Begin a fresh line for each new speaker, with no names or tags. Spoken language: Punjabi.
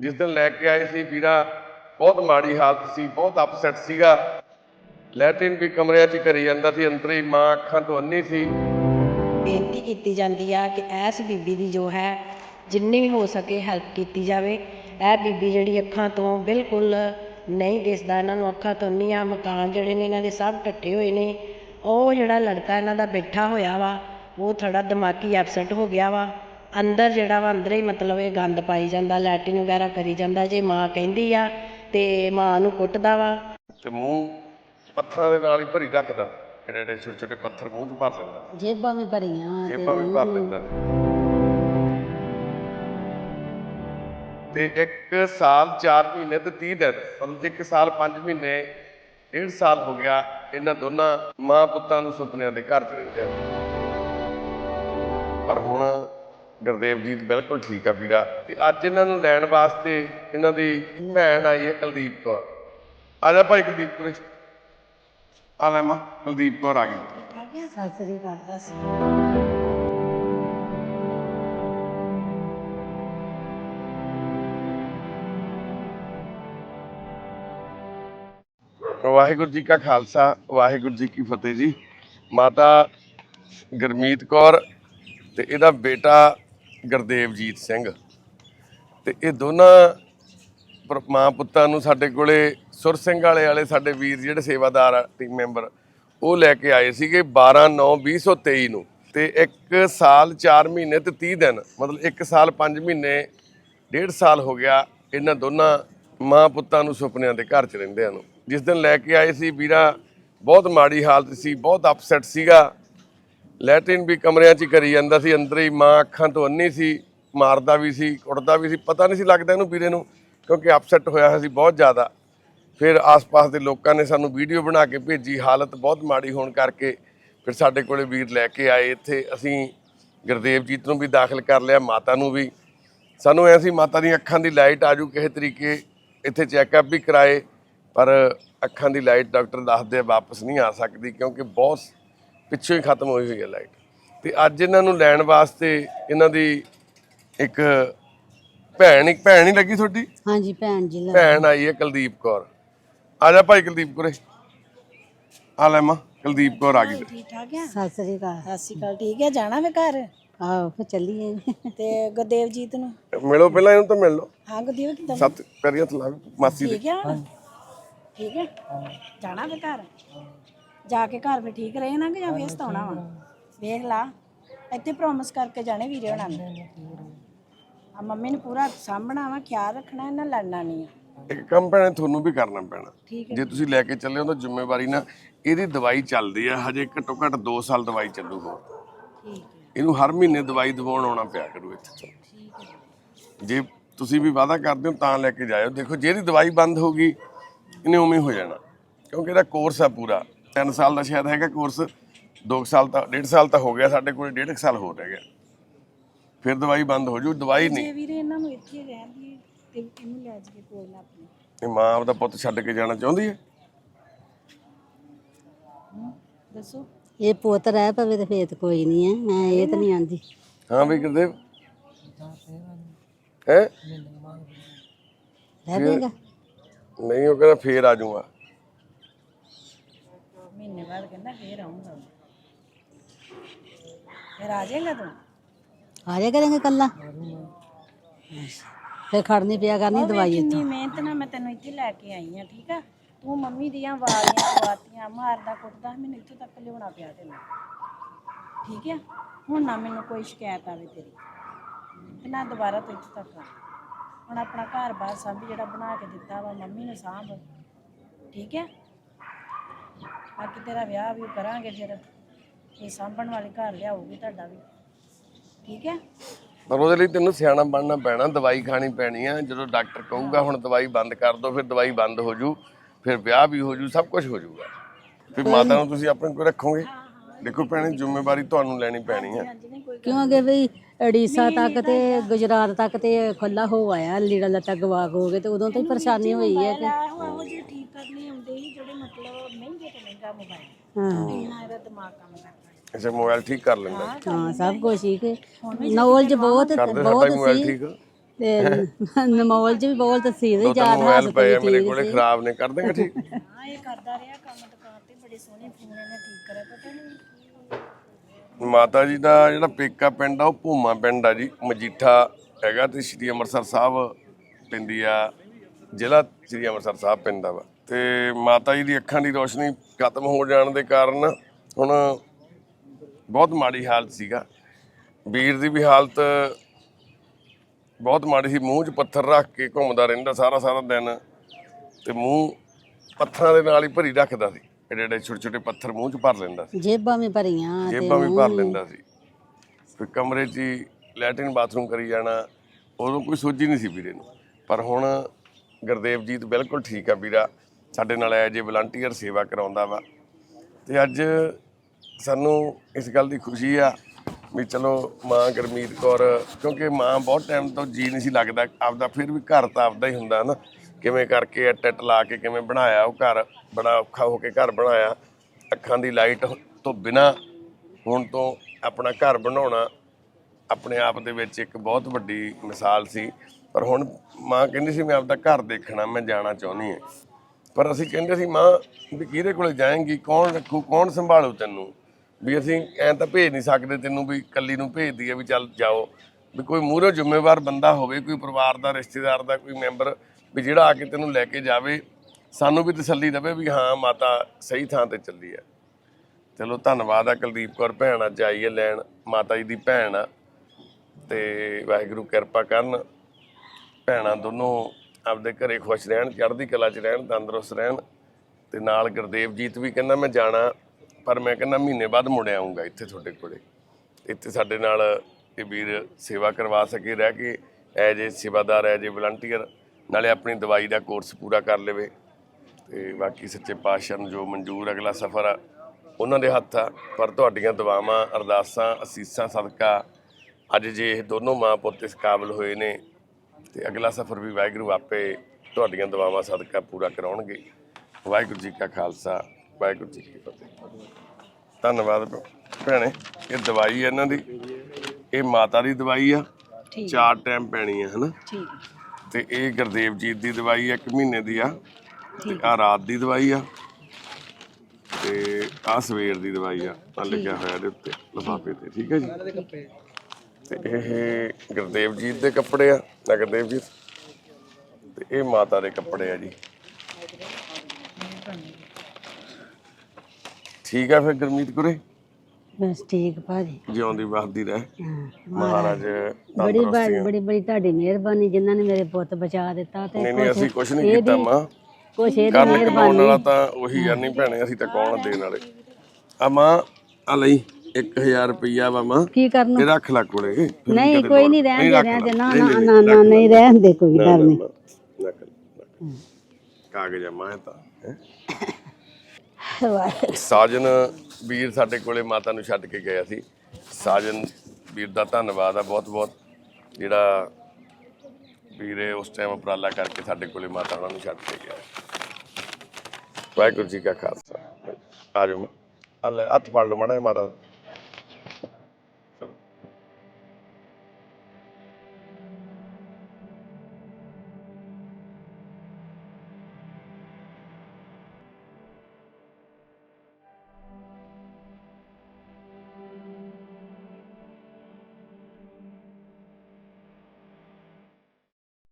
ਜਿਸ ਦਿਨ ਲੈ ਕੇ ਆਏ ਸੀ ਵੀਰਾ ਬਹੁਤ ਮਾੜੀ ਹਾਲਤ ਸੀ, ਬਹੁਤ ਅਪਸੈਟ ਸੀਗਾ। ਲੈਟਰਿਨ ਵੀ ਕਮਰਿਆਂ 'ਚ ਕਰੀ ਜਾਂਦਾ ਸੀ, ਅੰਦਰ ਹੀ ਮਾਂ ਅੱਖਾਂ ਤੋਂ ਅੰਨੀ ਸੀ।
ਬੇਨਤੀ ਕੀਤੀ ਜਾਂਦੀ ਆ ਕਿ ਐਸ ਬੀਬੀ ਦੀ ਜੋ ਹੈ, ਜਿੰਨੀ ਵੀ ਹੋ ਸਕੇ ਹੈਲਪ ਕੀਤੀ ਜਾਵੇ। ਇਹ ਬੀਬੀ ਜਿਹੜੀ ਅੱਖਾਂ ਤੋਂ ਬਿਲਕੁਲ ਨਹੀਂ ਦਿਸਦਾ, ਇਹਨਾਂ ਨੂੰ ਅੱਖਾਂ ਤੋਂ ਨਹੀਂ ਆ, ਮਕਾਨ ਜਿਹੜੇ ਨੇ, ਇਹਨਾਂ ਦੇ ਸਭ ਟੱਟੇ ਹੋਏ ਨੇ। ਉਹ ਜਿਹੜਾ ਲੜਕਾ ਇਹਨਾਂ ਦਾ ਬੈਠਾ ਹੋਇਆ ਵਾ, ਉਹ ਥੋੜਾ ਦਿਮਾਗੀ ਐਬਸੈਂਟ ਹੋ ਗਿਆ ਵਾ। ਅੰਦਰ ਜਿਹੜਾ ਵਾ ਅੰਦਰ ਹੀ ਮਤਲਬ ਇਹ ਗੰਦ ਪਾਈ ਜਾਂਦਾ ਲੈਟਰਿਨ ਵਗੈਰਾ ਕਰੀ ਜਾਂਦਾ ਜੇ ਮਾਂ ਕਹਿੰਦੀ ਆ ਤੇ ਮਾਂ ਨੂੰ ਕੁੱਟਦਾ ਵਾ।
ਤੇ ਮੂੰਹ ਪੱਥਰਾਂ ਦੇ ਨਾਲ ਹੀ ਭਰੀ ਰੱਖਦਾ ਜਿਹੜੇ ਜਿਹੜੇ ਛੋਟੇ ਛੋਟੇ ਪੱਥਰ ਮੂੰਹ 'ਚ ਭਰ ਲੈਂਦਾ
ਜੇਬਾਂ ਵੀ ਭਰੀਆਂ
ਜੇਬਾਂ ਵੀ ਭਰ ਲੈਂਦਾ ਤੇ ਇੱਕ ਸਾਲ 4 ਮਹੀਨੇ ਤੇ 30 ਦਿਨ ਮਤਲਬ ਇੱਕ ਸਾਲ 5 ਮਹੀਨੇ ਡੇਢ ਸਾਲ ਹੋ ਗਿਆ ਇਹਨਾਂ ਦੋਨਾਂ ਮਾਂ ਪੁੱਤਾਂ ਨੂੰ ਸੁਪਨਿਆਂ ਦੇ ਘਰ ਚ ਰਹਿੰਦੇ ਗੁਰਦੇਵ ਜੀ ਬਿਲਕੁਲ ਠੀਕ ਆ ਵੀਰਾ। ਤੇ ਅੱਜ ਇਹਨਾਂ ਨੂੰ ਲੈਣ ਵਾਸਤੇ ਇਹਨਾਂ ਦੀ ਭੈਣ ਆਈ ਹੈ ਕੁਲਦੀਪ ਕੌਰ। ਆ ਜਾ ਭਾਈ ਕੁਲਦੀਪ ਕੌਰ ਆ ਲੈ ਮਾਂ, ਕੁਲਦੀਪ ਕੌਰ ਆ ਗਈ।
ਸਤਿ ਸ੍ਰੀ ਅਕਾਲ
ਵਾਹਿਗੁਰੂ ਜੀ ਕਾ ਖਾਲਸਾ, ਵਾਹਿਗੁਰੂ ਜੀ ਕੀ ਫਤਿਹ ਜੀ। ਮਾਤਾ ਗਰਮੀਤ ਕੌਰ ਤੇ ਇਹਦਾ ਬੇਟਾ ਗੁਰਦੇਵਜੀਤ ਸਿੰਘ। ਤੇ ਇਹ ਦੋਨਾਂ ਮਾਂ ਪੁੱਤਾਂ ਨੂੰ ਸਾਡੇ ਕੋਲੇ, ਸੁਰ ਸਿੰਘ ਵਾਲੇ ਵਾਲੇ ਸਾਡੇ ਵੀਰ ਜਿਹੜੇ ਸੇਵਾਦਾਰ ਆ ਟੀਮ ਮੈਂਬਰ ਉਹ ਲੈ ਕੇ ਆਏ ਸੀਗੇ 12 9 2023 ਨੂੰ। ਤੇ 1 ਸਾਲ 4 ਮਹੀਨੇ ਤੇ 30 ਦਿਨ, ਮਤਲਬ 1 ਸਾਲ 5 ਮਹੀਨੇ, ਡੇਢ ਸਾਲ ਹੋ ਗਿਆ ਇਹਨਾਂ ਦੋਨਾਂ ਮਾਂ ਪੁੱਤਾਂ ਨੂੰ ਸੁਪਨਿਆਂ ਦੇ ਘਰ ਚ ਰਹਿੰਦਿਆਂ ਨੂੰ। ਜਿਸ ਦਿਨ ਲੈ ਕੇ ਆਏ ਸੀ ਵੀਰਾ, ਬਹੁਤ ਮਾੜੀ ਹਾਲਤ ਸੀ, ਬਹੁਤ ਅਪਸੈਟ ਸੀਗਾ। ਲੈਟਰਿਨ ਵੀ ਕਮਰਿਆਂ 'ਚ ਹੀ ਕਰੀ ਜਾਂਦਾ ਸੀ, ਅੰਦਰ ਹੀ ਮਾਂ ਅੱਖਾਂ ਤੋਂ ਅੰਨੀ ਸੀ, ਮਾਰਦਾ ਵੀ ਸੀ, ਕੁੱਟਦਾ ਵੀ ਸੀ, ਪਤਾ ਨਹੀਂ ਸੀ ਲੱਗਦਾ ਇਹਨੂੰ ਵੀਰੇ ਨੂੰ, ਕਿਉਂਕਿ ਅਪਸੈਟ ਹੋਇਆ ਹੋਇਆ ਸੀ ਬਹੁਤ ਜ਼ਿਆਦਾ। ਫਿਰ ਆਸ-ਪਾਸ ਦੇ ਲੋਕਾਂ ਨੇ ਸਾਨੂੰ ਵੀਡੀਓ ਬਣਾ ਕੇ ਭੇਜੀ, ਹਾਲਤ ਬਹੁਤ ਮਾੜੀ ਹੋਣ ਕਰਕੇ। ਫਿਰ ਸਾਡੇ ਕੋਲੇ ਵੀਰ ਲੈ ਕੇ ਆਏ ਇੱਥੇ, ਅਸੀਂ ਗੁਰਦੇਵ ਜੀਤ ਨੂੰ ਵੀ ਦਾਖਲ ਕਰ ਲਿਆ, ਮਾਤਾ ਨੂੰ ਵੀ। ਸਾਨੂੰ ਐ ਸੀ, ਮਾਤਾ ਦੀਆਂ ਅੱਖਾਂ ਦੀ ਲਾਈਟ ਆਜੂ ਕਿਸੇ ਤਰੀਕੇ, ਇੱਥੇ ਚੈੱਕਅਪ ਵੀ ਕਰਾਏ, ਪਰ ਅੱਖਾਂ ਦੀ ਲਾਈਟ ਡਾਕਟਰ ਦੱਸਦੇ ਆ, ਵਾਪਸ ਨਹੀਂ ਆ ਸਕਦੀ, ਕਿਉਂਕਿ ਬਹੁਤ ਪਿੱਛੋਂ ਹੀ ਖਤਮ ਹੋਈ ਹੋਈ ਹੈ ਲਾਈਟ। ਤੇ ਅੱਜ ਇਹਨਾਂ ਨੂੰ ਲੈਣ ਵਾਸਤੇ ਇਹਨਾਂ ਦੀ ਇੱਕ ਭੈਣ ਇੱਕ ਭੈਣ ਹੀ ਲੱਗੀ ਤੁਹਾਡੀ?
ਹਾਂਜੀ ਭੈਣ ਜੀ ਲੈ
ਭੈਣ ਆਈ ਹੈ ਕੁਲਦੀਪ ਕੌਰ। ਆ ਜਾ ਭਾਈ ਕੁਲਦੀਪ ਕੌਰੇ ਆ ਲੈ ਮਾਂ ਕੁਲਦੀਪ ਕੌਰ ਆ ਗਈ।
ਠੀਕ ਠਾਕ ਆ?
ਸਤਿ ਸ੍ਰੀ ਅਕਾਲ।
ਸਤਿ ਸ਼੍ਰੀ ਅਕਾਲ। ਠੀਕ ਹੈ ਜਾਣਾ ਵੇ ਘਰ?
ਆਹੋ ਫਿਰ ਚੱਲੀਏ।
ਤੇ ਗੁਰਦੇਵਜੀਤ ਨੂੰ?
ਮਿਲੋ ਪਹਿਲਾਂ ਇਹਨੂੰ ਤਾਂ ਮਿਲ ਲਓ।
ਹਾਂ ਗੁਰਦੇਵ ਕਿਦਾਂ?
ਸੱਤ ਕਰੀਆਂ ਤਲਾ ਮਾਸੀ ਦੇ।
ਠੀਕ ਆ? ਠੀਕ ਹੈ ਜਾਣਾ ਵੇ ਘਰ? ਜਾ ਕੇ ਘਰ ਵੀ ਠੀਕ ਰਹੇ ਨਾ ਕਿ ਜਾਂ ਵੇਸਟ ਆਉਣਾ ਵਾ? ਵੇਖ ਲਾ ਇੱਥੇ ਪ੍ਰੋਮਿਸ ਕਰਕੇ ਜਾਣੇ ਵੀਰੇ ਹੋਣਾ ਨੇ। ਆ ਮੰਮੀ ਨੂੰ ਪੂਰਾ ਸਾਂਭਣਾ ਵਾ ਖਿਆਲ ਰੱਖਣਾ ਇਹਨਾਂ ਲੜਨਾ ਨਹੀਂ ਆ।
ਇੱਕ ਕੰਮ ਭੈਣੇ ਤੁਹਾਨੂੰ ਵੀ ਕਰਨਾ ਪੈਣਾ। ਜੇ ਤੁਸੀਂ ਲੈ ਕੇ ਚੱਲੇ ਹੋ ਤਾਂ ਜ਼ਿੰਮੇਵਾਰੀ ਨਾ ਇਹਦੀ ਦਵਾਈ ਚੱਲਦੀ ਆ ਹਜੇ ਘੱਟੋ ਘੱਟ 2 ਸਾਲ ਦਵਾਈ ਚੱਲੂ ਹੋਰ
ਠੀਕ ਹੈ।
ਇਹਨੂੰ ਹਰ ਮਹੀਨੇ ਦਵਾਈ ਦਵਾਉਣ ਆਉਣਾ ਪਿਆ ਕਰੂ ਇੱਥੇ। ਤੋਂ
ਠੀਕ ਹੈ।
ਜੇ ਤੁਸੀਂ ਵੀ ਵਾਅਦਾ ਕਰਦੇ ਹੋ ਤਾਂ ਲੈ ਕੇ ਜਾਇਓ। ਦੇਖੋ ਜਿਹੜੀ ਦਵਾਈ ਬੰਦ ਹੋ ਗਈ ਇਹਨੇ ਉਵੇਂ ਹੀ ਹੋ ਜਾਣਾ। ਕਿਉਂਕਿ ਇਹਦਾ ਕੋਰਸ ਆ ਪੂਰਾ। 3 ਸਾਲ ਦਾ ਸ਼ਾਇਦ ਹੈਗਾ ਕੋਰਸ 2 ਸਾਲ ਤਾਂ 1.5 ਸਾਲ ਤਾਂ ਹੋ ਗਿਆ ਸਾਡੇ ਕੋਲ 1.5 ਸਾਲ ਹੋਰ ਰਹਿ ਗਿਆ। ਫਿਰ ਦਵਾਈ ਬੰਦ ਹੋ ਜੂ ਦਵਾਈ ਨਹੀਂ।
ਵੀਰੇ ਇਹਨਾਂ ਨੂੰ ਇੱਥੇ ਰਹਿਣ ਦੀ ਤੇ ਇਹਨੂੰ ਲੈ ਜਾਈਏ ਕੋਲ ਨਾ ਆਪਣੇ।
ਇਹ ਮਾਂ ਆਪਦਾ ਪੁੱਤ ਛੱਡ ਕੇ ਜਾਣਾ ਚਾਹੁੰਦੀ ਹੈ?
ਦੱਸੋ।
ਇਹ ਪੁੱਤ ਰਹਿ ਪਵੇ ਤੇ ਫੇਰ ਤਾਂ ਕੋਈ ਨਹੀਂ ਹੈ ਮੈਂ ਇਹ ਤਾਂ ਨਹੀਂ ਆਂਦੀ।
ਹਾਂ ਵੀ ਗੁਰਦੇਵ। ਹੈ?
ਰਹਿ ਪਏਗਾ।
ਨਹੀਂ ਉਹ ਕਹਿੰਦਾ ਫੇਰ ਆ ਜਾਊਗਾ।
ਮਹੀਨੇ ਬਾਅਦ ਕਹਿੰਦਾ ਫੇਰ ਆਉਂਗਾ ਫਿਰ ਆ ਜਾਏਗਾ ਤੂੰ?
ਆ ਜਾ ਕਰਾਂਗੇ ਕੱਲਾ ਫੇਰ ਖੜਨੀ ਪਿਆ ਕਰਨੀ ਦਵਾਈ
ਕਿੰਨੀ ਮਿਹਨਤ ਨਾਲ ਮੈਂ ਤੈਨੂੰ ਇੱਥੇ ਲੈ ਕੇ ਆਈ ਆ ਠੀਕ ਆ? ਤੂੰ ਮੰਮੀ ਦੀਆਂ ਵਾਲੀਆਂ ਖਵਾਤੀਆਂ ਮਾਰਦਾ ਕੁੱਟਦਾ ਮੈਨੂੰ ਇੱਥੋਂ ਤੱਕ ਲਿਆਉਣਾ ਪਿਆ ਤੈਨੂੰ। ਠੀਕ ਆ? ਹੁਣ ਨਾ ਮੈਨੂੰ ਕੋਈ ਸ਼ਿਕਾਇਤ ਆਵੇ ਤੇਰੀ। ਤੇ ਨਾ ਦੁਬਾਰਾ ਤੋਂ ਇੱਥੋਂ ਤੱਕ ਆ। ਹੁਣ ਆਪਣਾ ਘਰ-ਬਾਰ ਸਭ ਜਿਹੜਾ ਬਣਾ ਕੇ ਦਿੱਤਾ ਵਾ ਮੰਮੀ ਨੂੰ ਸਾਂਭ। ਠੀਕ ਹੈ ਬਾਕੀ ਤੇਰਾ ਵਿਆਹ ਵੀ ਕਰਾਂਗੇ ਫਿਰ। ਇਹ ਸਾਂਭਣ ਵਾਲੇ ਘਰ ਲਿਆਉਗੀ ਤੁਹਾਡਾ ਵੀ। ਠੀਕ ਹੈ?
ਪਰ ਉਹਦੇ ਲਈ ਤੈਨੂੰ ਸਿਆਣਾ ਬਣਨਾ ਪੈਣਾ ਦਵਾਈ ਖਾਣੀ ਪੈਣੀ ਆ। ਜਦੋਂ ਡਾਕਟਰ ਕਹੂਗਾ ਹੁਣ ਦਵਾਈ ਬੰਦ ਕਰ ਦਿਓ ਫਿਰ ਦਵਾਈ ਬੰਦ ਹੋ ਜੂ ਫਿਰ ਵਿਆਹ ਵੀ ਹੋ ਜੂ ਸਭ ਕੁਝ ਹੋ ਜੂਗਾ। ਫਿਰ ਮਾਤਾ ਨੂੰ ਤੁਸੀਂ ਆਪਣੇ ਕੋਲ ਰੱਖੋਗੇ। ਦੇਖੋ ਭੈਣੇ ਜ਼ਿੰਮੇਵਾਰੀ ਤੁਹਾਨੂੰ ਲੈਣੀ ਪੈਣੀ ਆ।
ਕਿਉਂਕਿ ਵੀ ਓਡੀਸ਼ਾ ਤੱਕ ਤੇ ਗੁਜਰਾਤ ਤੱਕ ਤੇ ਖੁੱਲਾ ਹੋ ਆਇਆ ਲੀੜਾ ਲੱਤਾ ਗਵਾ ਹੋ ਗਏ ਤੇ ਉਦੋਂ ਤੋਂ ਹੀ ਪਰੇਸ਼ਾਨੀ ਹੋਈ ਹੈ ਕਿ
ਠੀਕ ਕਰਨੇ ਆਉਂਦੇ ਸੀ ਜਿਹੜੇ ਮਤਲਬ ਮਹਿੰਗੇ ਤੋਂ ਮਹਿੰਗਾ ਮੋਬਾਈਲ
ਹਾਂ।
ਇੰਨਾ ਇਹਦਾ ਦਿਮਾਗ ਕੰਮ ਕਰਦਾ।
ਇਸੇ ਮੋਬਾਈਲ ਠੀਕ ਕਰ ਲੈਂਦਾ।
ਹਾਂ ਸਭ ਕੁਝ ਹੀ। ਕਿ ਨੌਲੇਜ ਬਹੁਤ
ਕਰਦੇ ਸਾਡਾ
ਬਹੁਤ
ਹੀ ਮੋਬਾਈਲ
ਸੀ।
ਠੀਕ
ਤੇ ਵੀ ਬਹੁਤ ਤਸੀਦ
ਦੋ ਤਿੰਨ
ਯਾਦ
ਮੋਬਾਈਲ
ਹੱਸ
ਪਏ ਆ ਮੇਰੇ ਕੋਲੇ
ਸੀ।
ਖਰਾਬ ਨੇ ਕਰ ਦੇਗਾ ਠੀਕ?
ਹਾਂ ਇਹ ਕਰਦਾ ਰਿਹਾ ਕੰਮ ਦੁਕਾਨ ਤੇ ਬੜੇ ਸੋਹਣੇ ਫੋਨ ਇਹਨੇ ਠੀਕ ਕਰਿਆ ਪਤਾ ਨਹੀਂ
ਮਾਤਾ ਜੀ ਦਾ ਜਿਹੜਾ ਪੇਕਾ ਪਿੰਡ ਆ ਉਹ ਭੂਮਾ ਪਿੰਡ ਆ ਜੀ ਮਜੀਠਾ ਹੈਗਾ ਤੇ ਸ਼੍ਰੀ ਅੰਮ੍ਰਿਤਸਰ ਸਾਹਿਬ ਪੈਂਦੀ ਆ ਜ਼ਿਲ੍ਹਾ ਸ਼੍ਰੀ ਅੰਮ੍ਰਿਤਸਰ ਸਾਹਿਬ ਪੈਂਦਾ ਵਾ। ਤੇ ਮਾਤਾ ਜੀ ਦੀ ਅੱਖਾਂ ਦੀ ਰੋਸ਼ਨੀ ਖਤਮ ਹੋ ਜਾਣ ਦੇ ਕਾਰਨ ਹੁਣ ਬਹੁਤ ਮਾੜੀ ਹਾਲਤ ਸੀਗਾ। ਵੀਰ ਦੀ ਵੀ ਹਾਲਤ ਬਹੁਤ ਮਾੜੀ ਸੀ। ਮੂੰਹ 'ਚ ਪੱਥਰ ਰੱਖ ਕੇ ਘੁੰਮਦਾ ਰਹਿੰਦਾ ਸਾਰਾ ਸਾਰਾ ਦਿਨ ਤੇ ਮੂੰਹ ਪੱਥਰਾਂ ਦੇ ਨਾਲ ਹੀ ਭਰੀ ਰੱਖਦਾ ਸੀ। ਏਡੇ ਏਡੇ ਛੋਟੇ ਛੋਟੇ ਪੱਥਰ ਮੂੰਹ 'ਚ ਭਰ ਲੈਂਦਾ ਸੀ।
ਜੇਬਾਂ ਵੀ ਭਰੀਆਂ
ਜੇਬਾਂ ਵੀ ਭਰ ਲੈਂਦਾ ਸੀ। ਕੋਈ ਕਮਰੇ 'ਚ ਹੀ ਲੈਟਰਿਨ ਬਾਥਰੂਮ ਕਰੀ ਜਾਣਾ ਉਦੋਂ ਕੋਈ ਸੋਝੀ ਨਹੀਂ ਸੀ ਵੀਰੇ ਨੂੰ। ਪਰ ਹੁਣ ਗੁਰਦੇਵਜੀਤ ਬਿਲਕੁਲ ਠੀਕ ਆ ਵੀਰਾ। ਸਾਡੇ ਨਾਲ ਐਜ ਏ ਵਲੰਟੀਅਰ ਸੇਵਾ ਕਰਾਉਂਦਾ ਵਾ। ਤੇ ਅੱਜ ਸਾਨੂੰ ਇਸ ਗੱਲ ਦੀ ਖੁਸ਼ੀ ਆ ਵੀ ਚਲੋ ਮਾਂ ਗੁਰਮੀਤ ਕੌਰ, ਕਿਉਂਕਿ ਮਾਂ ਬਹੁਤ ਟਾਈਮ ਤੋਂ ਜੀ ਨਹੀਂ ਸੀ ਲੱਗਦਾ। ਆਪਦਾ ਫਿਰ ਵੀ ਘਰ ਤਾਂ ਆਪਦਾ ਹੀ ਹੁੰਦਾ ਨਾ। ਕਿਵੇਂ ਕਰਕੇ ਇੱਟ ਇੱਟ ਲਾ ਕੇ ਕਿਵੇਂ ਬਣਾਇਆ, ਉਹ ਘਰ ਬੜਾ ਔਖਾ ਹੋ ਕੇ ਘਰ ਬਣਾਇਆ। ਅੱਖਾਂ ਦੀ ਲਾਈਟ ਤੋਂ ਬਿਨਾ ਹੁਣ ਤੋਂ ਆਪਣਾ ਘਰ ਬਣਾਉਣਾ ਆਪਣੇ ਆਪ ਦੇ ਵਿੱਚ ਇੱਕ ਬਹੁਤ ਵੱਡੀ ਮਿਸਾਲ ਸੀ। ਪਰ ਹੁਣ ਮਾਂ ਕਹਿੰਦੀ ਸੀ, ਮੈਂ ਆਪਦਾ ਘਰ ਦੇਖਣਾ, ਮੈਂ ਜਾਣਾ ਚਾਹੁੰਦੀ ਹਾਂ। ਪਰ ਅਸੀਂ ਕਹਿੰਦੇ ਸੀ, ਮਾਂ, ਵੀ ਕਿਹਦੇ ਕੋਲੇ ਜਾਏਂਗੀ? ਕੌਣ ਰੱਖੂ? ਕੌਣ ਸੰਭਾਲੂ ਤੈਨੂੰ? ਵੀ ਅਸੀਂ ਐਂ ਤਾਂ ਭੇਜ ਨਹੀਂ ਸਕਦੇ ਤੈਨੂੰ ਵੀ ਕੱਲੀ ਨੂੰ ਭੇਜ ਦਈਏ ਵੀ ਚੱਲ ਜਾਓ। ਵੀ ਕੋਈ ਮੂਹਰੇ ਜ਼ਿੰਮੇਵਾਰ ਬੰਦਾ ਹੋਵੇ, ਕੋਈ ਪਰਿਵਾਰ ਦਾ, ਰਿਸ਼ਤੇਦਾਰ ਦਾ, ਕੋਈ ਮੈਂਬਰ, ਵੀ ਜਿਹੜਾ ਆ ਕੇ ਤੈਨੂੰ ਲੈ ਕੇ ਜਾਵੇ, ਸਾਨੂੰ ਵੀ ਤਸੱਲੀ ਦੇਵੇ ਵੀ ਹਾਂ, ਮਾਤਾ ਸਹੀ ਥਾਂ ਤੇ ਚੱਲੀ ਹੈ। ਚਲੋ, ਧੰਨਵਾਦ ਆ ਕੁਲਦੀਪ ਕੌਰ ਭੈਣ, ਅੱਜ ਆਈ ਹੈ ਲੈਣ। ਮਾਤਾ ਜੀ ਦੀ ਭੈਣ ਆ ਤੇ ਵਾਹਿਗੁਰੂ ਕਿਰਪਾ ਕਰਨ। ਭੈਣਾਂ ਦੋਨੋਂ ਆਪਦੇ ਘਰੇ ਖੁਸ਼ ਰਹਿਣ, ਚੜ੍ਹਦੀ ਕਲਾ 'ਚ ਰਹਿਣ, ਤੰਦਰੁਸਤ ਰਹਿਣ ਤੇ ਨਾਲ ਗੁਰਦੇਵਜੀਤ ਵੀ ਕਹਿੰਦਾ ਮੈਂ ਜਾਣਾ, ਪਰ ਮੈਂ ਕਹਿੰਦਾ ਮਹੀਨੇ ਬਾਅਦ ਮੁੜ ਆਉਂਗਾ ਇੱਥੇ ਤੁਹਾਡੇ ਕੋਲੇ। ਇੱਥੇ ਸਾਡੇ ਨਾਲ ਇਹ ਵੀਰ ਸੇਵਾ ਕਰਵਾ ਸਕੇ, ਰਹਿ ਕੇ ਐਜ ਏ ਸੇਵਾਦਾਰ ਐਜ ਏ ਵਲੰਟੀਅਰ ਨਾਲੇ ਆਪਣੀ ਦਵਾਈ ਦਾ ਕੋਰਸ ਪੂਰਾ ਕਰ ਲਵੇ। ਤੇ ਬਾਕੀ ਸੱਚੇ ਪਾਤਸ਼ਾਹ ਨੂੰ ਜੋ ਮਨਜ਼ੂਰ ਅਗਲਾ ਸਫ਼ਰ ਆ, ਉਹਨਾਂ ਦੇ ਹੱਥ ਆ। ਪਰ ਤੁਹਾਡੀਆਂ ਦੁਆਵਾਂ, ਅਰਦਾਸਾਂ, ਅਸੀਸਾਂ, ਸਦਕਾ ਅੱਜ ਜੇ ਇਹ ਦੋਨੋਂ ਮਾਂ ਪੁੱਤ ਇਸ ਕਾਬਲ ਹੋਏ ਨੇ ਤੇ ਅਗਲਾ ਸਫ਼ਰ ਵੀ ਵਾਹਿਗੁਰੂ ਆਪੇ ਤੁਹਾਡੀਆਂ ਦੁਆਵਾਂ ਸਦਕਾ ਪੂਰਾ ਕਰਾਉਣਗੇ। ਵਾਹਿਗੁਰੂ ਜੀ ਕਾ ਖਾਲਸਾ ਵਾਹਿਗੁਰੂ ਜੀ ਕੀ ਫਤਿਹ। ਧੰਨਵਾਦ ਭੈਣੇ ਇਹ ਦਵਾਈ ਹੈ ਇਹਨਾਂ ਦੀ। ਇਹ ਮਾਤਾ ਦੀ ਦਵਾਈ ਆ। ਚਾਰ ਟਾਈਮ ਪੈਣੀ ਆ ਹਨਾ?
ਠੀਕ।
ਤੇ ਇਹ ਗੁਰਦੇਵਜੀਤ ਦੀ ਦਵਾਈ ਆ, ਇੱਕ ਮਹੀਨੇ ਦੀ ਆ। ਤੇ ਆ ਰਾਤ ਦੀ ਦਵਾਈ ਆ। ਤੇ ਆ ਸਵੇਰ ਦੀ ਦਵਾਈ ਆ। ਆ ਲਿਖਿਆ ਹੋਇਆ ਇਹਦੇ ਉੱਤੇ ਲਿਫਾਫੇ ਤੇ ਠੀਕ ਹੈ ਜੀ? ਤੇ ਇਹ ਗੁਰਦੇਵਜੀਤ ਦੇ ਕੱਪੜੇ ਆ ਨਾ ਗੁਰਦੇਵਜੀਤ ਤੇ ਇਹ ਮਾਤਾ ਦੇ ਕੱਪੜੇ ਆ ਜੀ। ਠੀਕ ਆ ਫਿਰ ਗੁਰਮੀਤ ਕੁਰੇ?
ਬਸ ਠੀਕ ਭਾਜੀ।
ਜਿਉਂਦੀ ਵਸਦੀ ਰਹਿ। ਮਹਾਰਾਜ।
ਬੜੀ
ਤੰਦਰੁਸਤੀਆਂ
ਬੜੀ ਬੜੀ ਤੁਹਾਡੀ ਮਿਹਰਬਾਨੀ ਜਿਨ੍ਹਾਂ ਨੇ ਮੇਰੇ ਪੁੱਤ ਬਚਾ ਦਿੱਤਾ ਤੇ
ਨਹੀਂ ਨਹੀਂ ਅਸੀਂ ਕੁਝ ਨਹੀਂ ਕੀਤਾ ਮਾਂ।
ਕੁਛ
ਕਮਾਉਣ ਵਾਲਾ ਤਾਂ ਉਹੀ ਆ ਨਹੀਂ ਭੈਣੇ ਅਸੀਂ ਤਾਂ ਕੌਣ ਦੇਣ ਵਾਲੇ। ਆ ਮਾਂ ਆ ਲਈ। 1000 ਰੁਪਈਆ ਵਾ ਮਾਂ।
ਕੀ ਕਰਨ?
ਇਹ ਰੱਖ ਲੈ ਕੋਲੇ।
ਨਹੀਂ ਕੋਈ ਨਹੀਂ ਰਹਿਣ ਦੇ ਰਹਿਣ ਦੇ। ਨਾ ਨਾ ਨਾ ਨਾ ਨਹੀਂ ਰਹਿਣ ਦੇ ਕੋਈ
ਨਾ,
ਡਰ
ਨਾ,
ਨਹੀਂ।
ਨਾ, ਨਾ ਨਾ। ਕਾਗਜ਼ ਆ ਮਾਂ ਤਾਂ। ਸਾਜਨ ਵੀਰ ਸਾਡੇ ਕੋਲੇ ਮਾਤਾ ਨੂੰ ਛੱਡ ਕੇ ਗਿਆ ਸੀ। ਸਾਜਨ ਵੀਰ ਦਾ ਧੰਨਵਾਦ ਆ ਬਹੁਤ ਬਹੁਤ ਜਿਹੜਾ ਵੀਰੇ ਉਸ ਟਾਈਮ ਉਪਰਾਲਾ ਕਰਕੇ ਸਾਡੇ ਕੋਲੇ ਮਾਤਾ ਉਹਨਾਂ ਨੂੰ ਛੱਡ ਕੇ ਗਿਆ। ਵਾਹਿਗੁਰੂ ਜੀ ਕਾ ਖਾਲਸਾ। ਆ ਜਾਓ ਮਾਂ। ਆ ਲੈ ਹੱਥ ਫੜ ਲਓ ਮਾੜਾ ਦਾ।